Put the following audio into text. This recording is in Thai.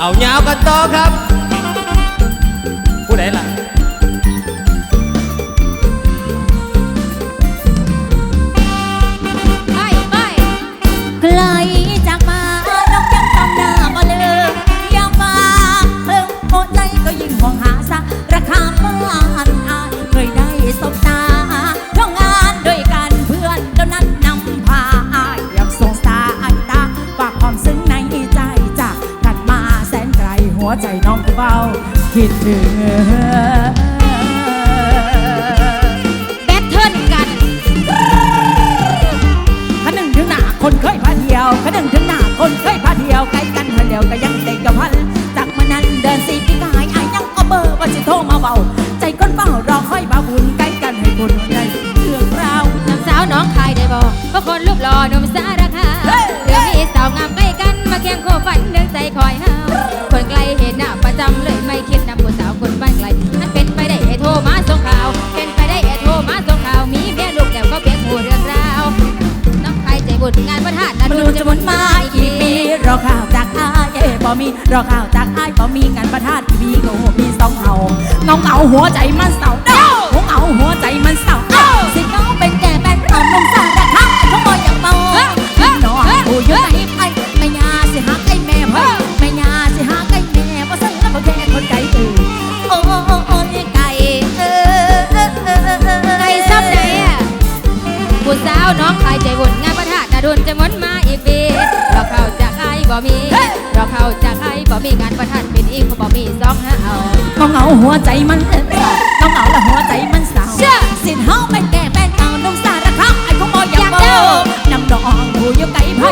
เอายาวกันต่อครับ ผู้ใดล่ะ วใจน้องเบาคิดถึงแบทเทิลกันขนึงถึงหน้าคนเคยพาเดียวขนึงถึงหน้าคนเคยพาเดียวใกล้กันเดียวก็ยังเด็กกับพันจากมานั้นเดินสีปีกายไอ้ยังก็เบอร์ว่าจะโทรมาเบา ประจำเลยไม่คิดนำผู้สาวคนบ้านไกลนั่นเป็นไปได้ให้โทรมาส่งข่าว เป็นไปได้ให้โทรมาส่งข่าว มีเมียลูกแล้วก็เพียงหูเรื่องราวน้องครใจบุญงานประทานนามันดูรู้จะหมุนมาอีกี่ปีรอข่าวจากอายเอ้บ่มีรอข่าวจากอายบ่มีงานประทานกี่ปีก็มีสองเฮาเงาเงาหัวใจมันเศร้าเด้าหัวเงาหัวใจ ผู้สาวน้องคายใจบุญงานประทานนาดุนจะหมุนมาอีกปีเราเข้าจากไอ้บ่มีเราเข้าจากไอ้บ่มีงานประทานเป็นอีกบ่มีสองห้าเอาเงาเงาหัวใจมันเศร้าเงาเงาแล้วหัวใจมันเศร้าเชื่อสินเฮาเป็นแก่เป็นเอานมสารคามไอ้คงบ่อยากอยากเบาเด้อนำดองผู้อยู่ไกลไผ